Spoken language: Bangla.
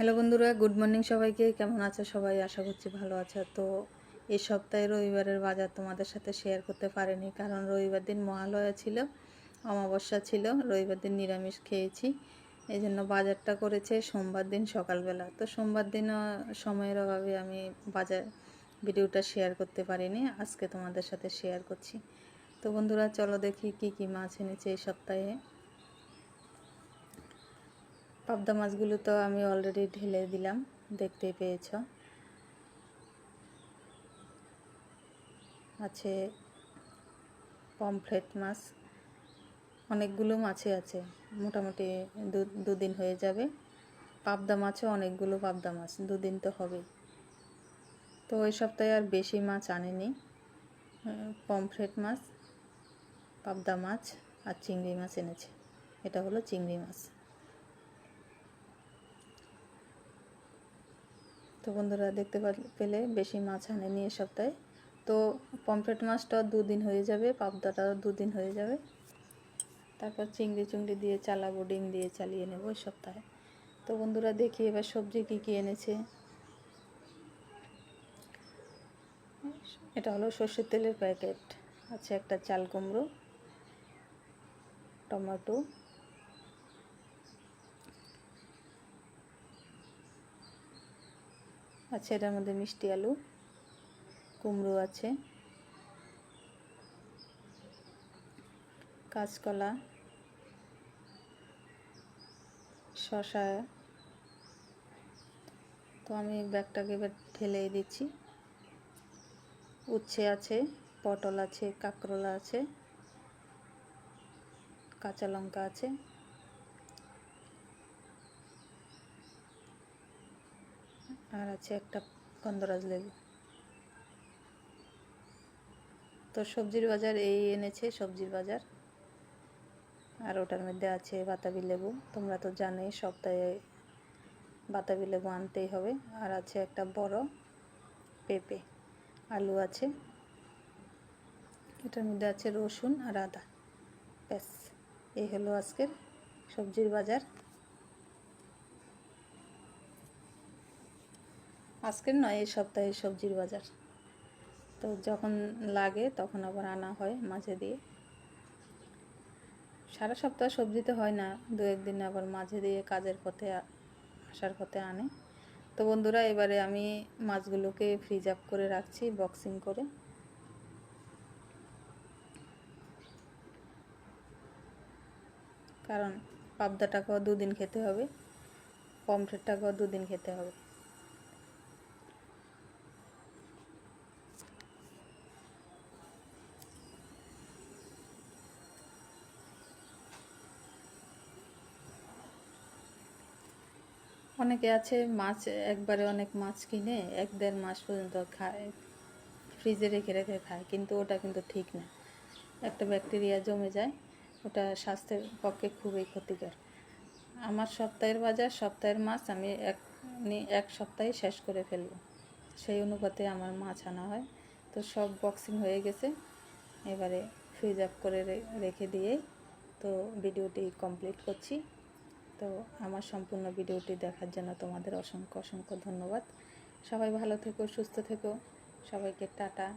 হ্যালো বন্ধুরা, গুড মর্নিং সবাইকে। কেমন আছো সবাই? আশা করছি ভালো আছো। তো এই সপ্তাহে রবিবারের বাজার তোমাদের সাথে শেয়ার করতে পারিনি, কারণ রবিবার দিন মহালয়া ছিল, অমাবস্যা ছিল, রবিবার দিন নিরামিষ খেয়েছি। এই জন্য বাজারটা করেছে সোমবার দিন সকালবেলা। তো সোমবার দিন সময়ের অভাবে আমি বাজার ভিডিওটা শেয়ার করতে পারিনি, আজকে তোমাদের সাথে শেয়ার করছি। তো বন্ধুরা, চলো দেখি কি কি মাছ এনেছে এই সপ্তাহে। পাবদা মাছগুলো তো আমি অলরেডি ঢেলে দিলাম দেখতে পেয়েছ। আছে পমফ্রেট মাছ, অনেকগুলো মাছই আছে, মোটামুটি দুদিন হয়ে যাবে। পাবদা মাছও অনেকগুলো পাবদা মাছ, দুদিন তো হবেই। তো ওই সপ্তাহে আর বেশি মাছ আনেনি। পমফ্রেট মাছ, পাবদা মাছ আর চিংড়ি মাছ এনেছে। এটা হলো চিংড়ি মাছ। তো বন্ধুরা দেখতে পেলে বেশি মাছ আনেনি এ সপ্তাহে। তো পমফ্রেট মাছটা দুদিন হয়ে যাবে, পাবদাটাও দুদিন হয়ে যাবে। তারপর চিংড়ি চুংড়ি দিয়ে চালাবো, ডিম দিয়ে চালিয়ে নেব ওই সপ্তাহে। তো বন্ধুরা দেখি এবার সবজি কী কী এনেছে। এটা হলো সর্ষের তেলের প্যাকেট, আছে একটা চাল কুমড়ো, টমেটো। আছে এটার মধ্যে মিষ্টি আলু, কুমড়ো আছে, কাঁচকলা শশা তো আমি ব্যাগটাকে এবার ঢেলে দিচ্ছি। উচ্ছে আছে, পটল আছে, কাঁকরোলা আছে, কাঁচা লঙ্কা আছে। আর আছে একটা গন্ধরাজ লেবু। তো সবজির বাজার এই এনেছে, সবজির বাজার। আর ওটার মধ্যে আছে বাতাবি লেবু। তোমরা তো জানোই, সপ্তাহে বাতাবি লেবু আনতেই হবে। আর আছে একটা বড় পেঁপে, আলু আছে। এটার মধ্যে আছে রসুন আর আদা। ব্যাস, এই হলো আজকের সবজির বাজার। আজকের নয়, এই সপ্তাহে সবজির বাজার। তো যখন লাগে তখন আবার আনা হয় মাঝে দিয়ে। সারা সপ্তাহ সবজি তো হয় না, দু একদিন আবার মাঝে দিয়ে কাজের পথে আসার পথে আনে। তো বন্ধুরা, এবারে আমি মাছগুলোকে ফ্রিজ আপ করে রাখছি বক্সিং করে। কারণ পাবদাটাকেও দুদিন খেতে হবে, পমফ্রেটটাকেও দুদিন খেতে হবে। অনেকে আছে মাছ, একবারে অনেক মাছ কিনে এক দেড় মাস পর্যন্ত খায় ফ্রিজে রেখে রেখে খায়, কিন্তু ওটা কিন্তু ঠিক না। একটা ব্যাকটেরিয়া জমে যায়, ওটা স্বাস্থ্যের পক্ষে খুবই ক্ষতিকর। আমার সপ্তাহের বাজার, সপ্তাহের মাছ আমি এক এক সপ্তাহে শেষ করে ফেলব। সেই অনুপাতে আমার মাছ আনা হয়। তো সব বক্সিং হয়ে গেছে। এবারে ফ্রিজ আপ করে রেখে দিয়েই তো ভিডিওটি কমপ্লিট করছি। তো আমার সম্পূর্ণ ভিডিওটি দেখার জন্য তোমাদের অসংখ্য অসংখ্য ধন্যবাদ। সবাই ভালো থেকো, সুস্থ থেকো। সবাইকে টাটা।